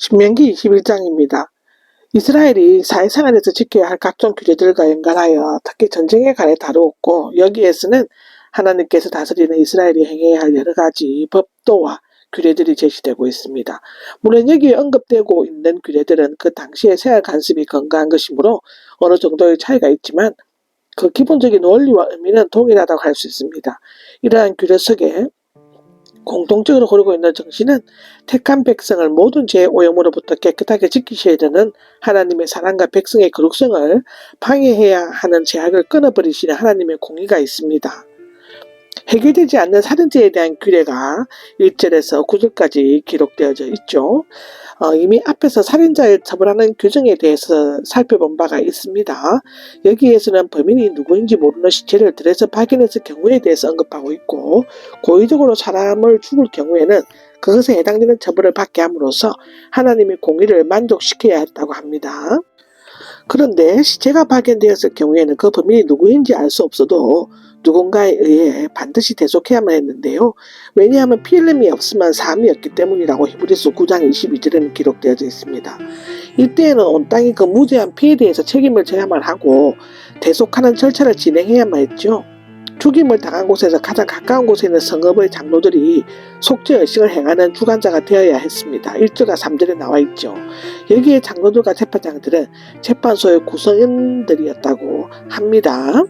신명기 21장입니다. 이스라엘이 사회생활에서 지켜야 할 각종 규제들과 연관하여 특히 전쟁에 관해 다루었고 여기에서는 하나님께서 다스리는 이스라엘이 행해야 할 여러 가지 법도와 규례들이 제시되고 있습니다. 물론 여기에 언급되고 있는 규례들은 그 당시의 생활 관습이 건강한 것이므로 어느 정도의 차이가 있지만 그 기본적인 원리와 의미는 동일하다고 할 수 있습니다. 이러한 규례 속에 공통적으로 고르고 있는 정신은 택한 백성을 모든 죄의 오염으로부터 깨끗하게 지키셔야 되는 하나님의 사랑과 백성의 거룩성을 방해해야 하는 제약을 끊어버리시는 하나님의 공의가 있습니다. 해결되지 않는 살인죄에 대한 규례가 1절에서 9절까지 기록되어져 있죠. 어, 이미 앞에서 살인자를 처벌하는 규정에 대해서 살펴본 바가 있습니다. 여기에서는 범인이 누구인지 모르는 시체를 들에서 발견했을 경우에 대해서 언급하고 있고 고의적으로 사람을 죽을 경우에는 그것에 해당되는 처벌을 받게 함으로써 하나님의 공의를 만족시켜야 했다고 합니다. 그런데 시체가 발견되었을 경우에는 그 범인이 누구인지 알 수 없어도 누군가에 의해 반드시 대속해야만 했는데요. 왜냐하면 피흘림이 없으면 삶이었기 때문이라고 히브리서 9장 22절에는 기록되어져 있습니다. 이때에는 온 땅이 그 무죄한 피에 대해서 책임을 져야만 하고 대속하는 절차를 진행해야만 했죠. 죽임을 당한 곳에서 가장 가까운 곳에 있는 성읍의 장로들이 속죄 의식을 행하는 주관자가 되어야 했습니다. 1절과 3절에 나와 있죠. 여기에 장로들과 재판장들은 재판소의 구성원들이었다고 합니다.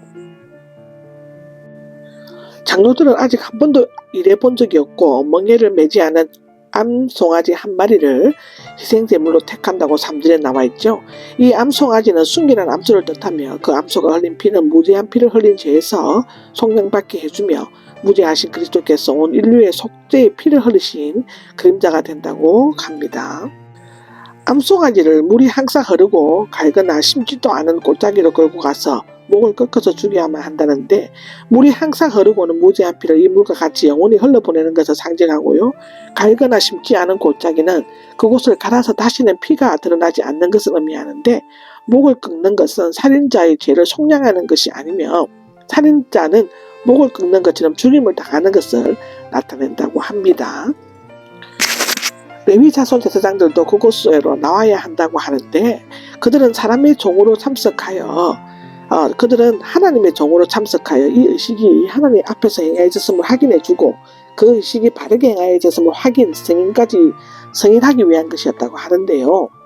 장로들은 아직 한 번도 일해 본 적이 없고 멍에를 매지 않은 암송아지 한 마리를 희생제물로 택한다고 3절에 나와 있죠. 이 암송아지는 순결한 암소를 뜻하며 그 암소가 흘린 피는 무죄한 피를 흘린 죄에서 속량받게 해주며 무죄하신 그리스도께서 온 인류의 속죄의 피를 흘리신 그림자가 된다고 합니다. 암송아지를 물이 항상 흐르고 갈거나 심지도 않은 골짜기로 끌고 가서 목을 꺾어서 죽여야만 한다는데 물이 항상 흐르고는 무죄한 피를 이 물과 같이 영원히 흘러보내는 것을 상징하고요. 갈거나 심지 않은 골짜기는 그곳을 갈아서 다시는 피가 드러나지 않는 것을 의미하는데 목을 꺾는 것은 살인자의 죄를 속량하는 것이 아니며 살인자는 목을 꺾는 것처럼 죽임을 당하는 것을 나타낸다고 합니다. 레위 자손 제사장들도 그곳으로 나와야 한다고 하는데 그들은 사람의 종으로 참석하여 어, 그들은 하나님의 종으로 참석하여 이 의식이 하나님 앞에서 행해졌음을 확인해주고 그 의식이 바르게 행해졌음을 확인, 승인까지 승인하기 위한 것이었다고 하는데요.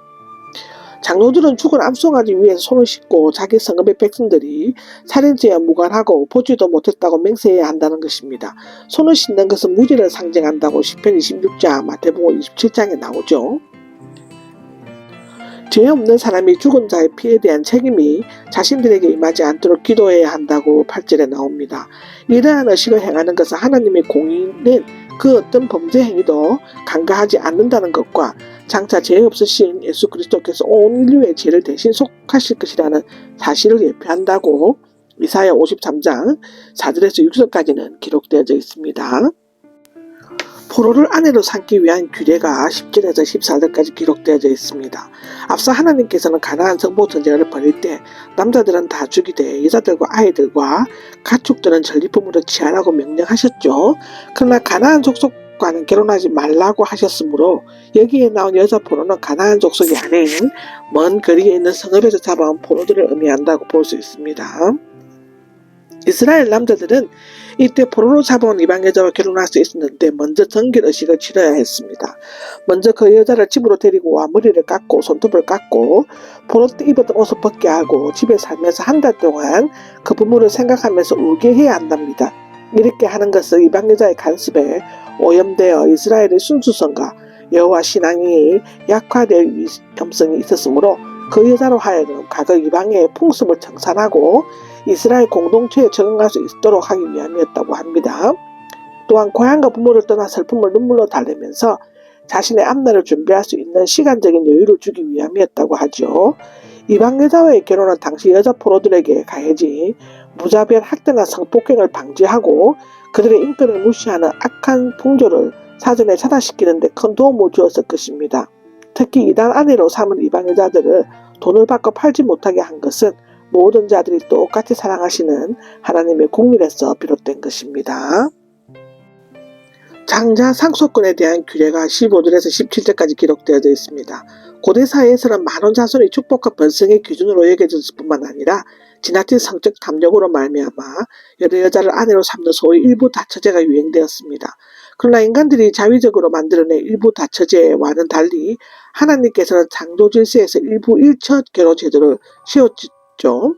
장로들은 죽은 암송아지 위에서 손을 씻고 자기 성읍의 백성들이 살인죄와 무관하고 보지도 못했다고 맹세해야 한다는 것입니다. 손을 씻는 것은 무죄를 상징한다고 10편 26장 마태복음 27장에 나오죠. 죄 없는 사람이 죽은 자의 피에 대한 책임이 자신들에게 임하지 않도록 기도해야 한다고 8절에 나옵니다. 이러한 의식을 행하는 것은 하나님의 공의는 그 어떤 범죄 행위도 간과하지 않는다는 것과 장차 죄 없으신 예수 그리스도께서 온 인류의 죄를 대신 속하실 것이라는 사실을 예표한다고 이사야 53장 4절에서 6절까지는 기록되어져 있습니다. 포로를 아내로 삼기 위한 규례가 10절에서 14절까지 기록되어져 있습니다. 앞서 하나님께서는 가나안 정복 전쟁을 벌일 때 남자들은 다 죽이되 여자들과 아이들과 가축들은 전리품으로 취하라고 명령하셨죠. 그러나 가나안 족속 과는 결혼하지 말라고 하셨으므로 여기에 나온 여자 포로는 가나안 족속이 아닌 먼 거리에 있는 성읍에서 잡아온 포로들을 의미한다고 볼 수 있습니다. 이스라엘 남자들은 이때 포로로 잡아온 이방 여자와 결혼할 수 있었는데 먼저 정결 의식을 치러야 했습니다. 먼저 그 여자를 집으로 데리고 와 머리를 깎고 손톱을 깎고 포로 때 입었던 옷을 벗게 하고 집에 살면서 한 달 동안 그 부모를 생각하면서 울게 해야 한답니다. 이렇게 하는 것은 이방 여자의 간섭에 오염되어 이스라엘의 순수성과 여호와 신앙이 약화될 위험성이 있었으므로 그 여자로 하여금 과거 이방의 풍습을 청산하고 이스라엘 공동체에 적응할 수 있도록 하기 위함이었다고 합니다. 또한 고향과 부모를 떠나 슬픔을 눈물로 달래면서 자신의 앞날을 준비할 수 있는 시간적인 여유를 주기 위함이었다고 하죠. 이방 여자와의 결혼은 당시 여자 포로들에게 가해지 무자비한 학대나 성폭행을 방지하고 그들의 인권을 무시하는 악한 풍조를 사전에 차단시키는 데 큰 도움을 주었을 것입니다. 특히 이단 아내로 삼은 이방 여자들을 돈을 받고 팔지 못하게 한 것은 모든 자들이 똑같이 사랑하시는 하나님의 공일에서 비롯된 것입니다. 장자 상속권에 대한 규례가 15절에서 17절까지 기록되어져 있습니다. 고대 사회에서는 만원 자손의 축복과 번성의 기준으로 여겨졌을 뿐만 아니라 지나친 성적 탐욕으로 말미암아 여러 여자를 아내로 삼는 소위 일부 다처제가 유행되었습니다. 그러나 인간들이 자위적으로 만들어낸 일부 다처제와는 달리 하나님께서는 창조 질서에서 일부 일처 결혼 제도를 세웠죠.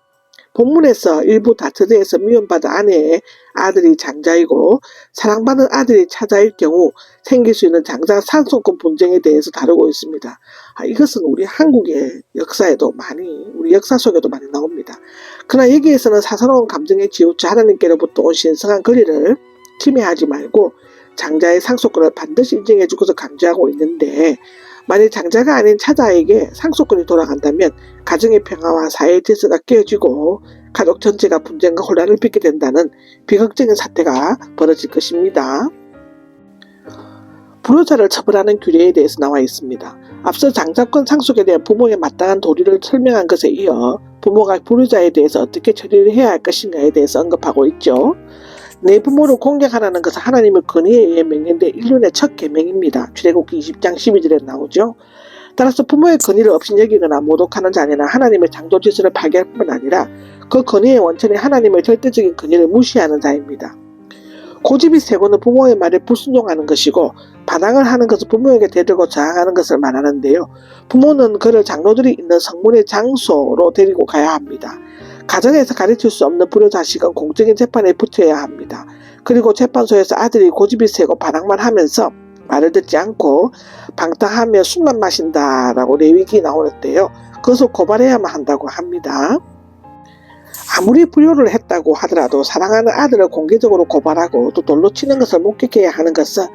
본문에서 일부 다처제에서 미움받은 아내의 아들이 장자이고 사랑받는 아들이 차자일 경우 생길 수 있는 장자 상속권 분쟁에 대해서 다루고 있습니다. 아, 이것은 우리 한국의 역사에도 많이 우리 역사 속에도 많이 나옵니다. 그러나 여기에서는 사사로운 감정에 치우쳐 하나님께로부터 온 신성한 거리를 침해하지 말고 장자의 상속권을 반드시 인정해 주고서 강조하고 있는데 만일 장자가 아닌 차자에게 상속권이 돌아간다면 가정의 평화와 사회의 질서가 깨어지고 가족 전체가 분쟁과 혼란을 빚게 된다는 비극적인 사태가 벌어질 것입니다. 불효자를 처벌하는 규례에 대해서 나와 있습니다. 앞서 장자권 상속에 대한 부모의 마땅한 도리를 설명한 것에 이어 부모가 불효자에 대해서 어떻게 처리를 해야 할 것인가에 대해서 언급하고 있죠. 내 부모를 공격하라는 것은 하나님의 권위에 의해 명령된 인륜의 첫 계명입니다. 출애굽기 20장 12절에 나오죠. 따라서 부모의 권위를 없인 여기거나 모독하는 자녀는 하나님의 창조 질서를 파괴할 뿐만 아니라 그 권위의 원천이 하나님의 절대적인 권위를 무시하는 자입니다. 고집이 세고는 부모의 말에 불순종하는 것이고 반항을 하는 것은 부모에게 대들고 저항하는 것을 말하는데요. 부모는 그를 장로들이 있는 성문의 장소로 데리고 가야 합니다. 가정에서 가르칠 수 없는 불효 자식은 공적인 재판에 붙여야 합니다. 그리고 재판소에서 아들이 고집이 세고 반항만 하면서 말을 듣지 않고 방탕하며 술만 마신다라고 내위기 나오는데요. 그것을 고발해야만 한다고 합니다. 아무리 불효를 했다고 하더라도 사랑하는 아들을 공개적으로 고발하고 또 돌로 치는 것을 목격해야 하는 것은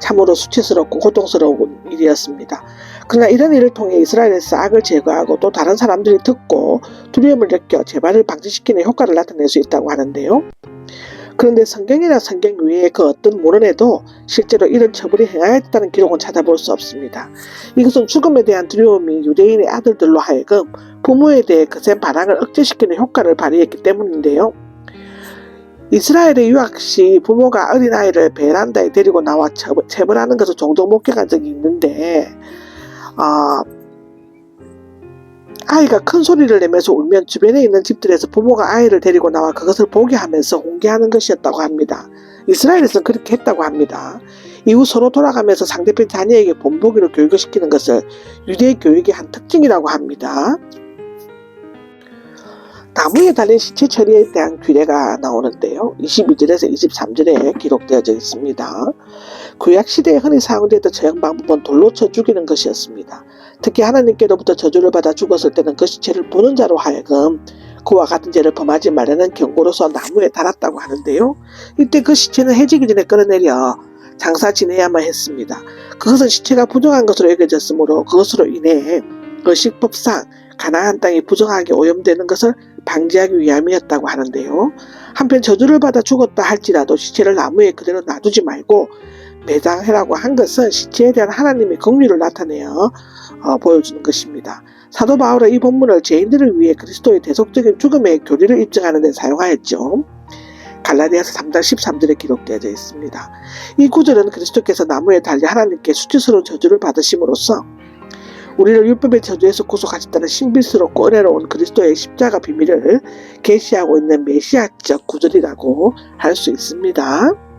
참으로 수치스럽고 고통스러운 일이었습니다. 그러나 이런 일을 통해 이스라엘에서 악을 제거하고 또 다른 사람들이 듣고 두려움을 느껴 재발을 방지시키는 효과를 나타낼 수 있다고 하는데요. 그런데 성경이나 성경 외에 그 어떤 모론에도 실제로 이런 처벌이 행하였다는 기록은 찾아볼 수 없습니다. 이것은 죽음에 대한 두려움이 유대인의 아들들로 하여금 부모에 대해 거센 반항을 억제시키는 효과를 발휘했기 때문인데요. 이스라엘의 유학 시 부모가 어린아이를 베란다에 데리고 나와 처벌, 체벌하는 것을 종종 목격한 적이 있는데 어, 아이가 큰 소리를 내면서 울면 주변에 있는 집들에서 부모가 아이를 데리고 나와 그것을 보게 하면서 홍계하는 것이었다고 합니다. 이스라엘에서는 그렇게 했다고 합니다. 이후 서로 돌아가면서 상대편 자녀에게 본보기로 교육을 시키는 것을 유대 교육의 한 특징이라고 합니다. 나무에 달린 시체 처리에 대한 규례가 나오는데요. 22절에서 23절에 기록되어져 있습니다. 구약 시대에 흔히 사용되던 처형 방법은 돌로 쳐 죽이는 것이었습니다. 특히 하나님께로부터 저주를 받아 죽었을 때는 그 시체를 보는 자로 하여금 그와 같은 죄를 범하지 말라는 경고로서 나무에 달았다고 하는데요. 이때 그 시체는 해지기 전에 끌어내려 장사 지내야만 했습니다. 그것은 시체가 부정한 것으로 여겨졌으므로 그것으로 인해 의식법상 가나안 땅이 부정하게 오염되는 것을 방지하기 위함이었다고 하는데요. 한편 저주를 받아 죽었다 할지라도 시체를 나무에 그대로 놔두지 말고 매장해라고 한 것은 시체에 대한 하나님의 긍휼을 나타내어 어, 보여주는 것입니다. 사도 바울은 이 본문을 죄인들을 위해 그리스도의 대속적인 죽음의 교리를 입증하는 데 사용하였죠. 갈라디아서 3장 13절에 기록되어져 있습니다. 이 구절은 그리스도께서 나무에 달려 하나님께 수치스러운 저주를 받으심으로써 우리를 율법의 저주에서 구속하셨다는 신비스럽고 은혜로운 그리스도의 십자가 비밀을 계시하고 있는 메시아적 구절이라고 할 수 있습니다.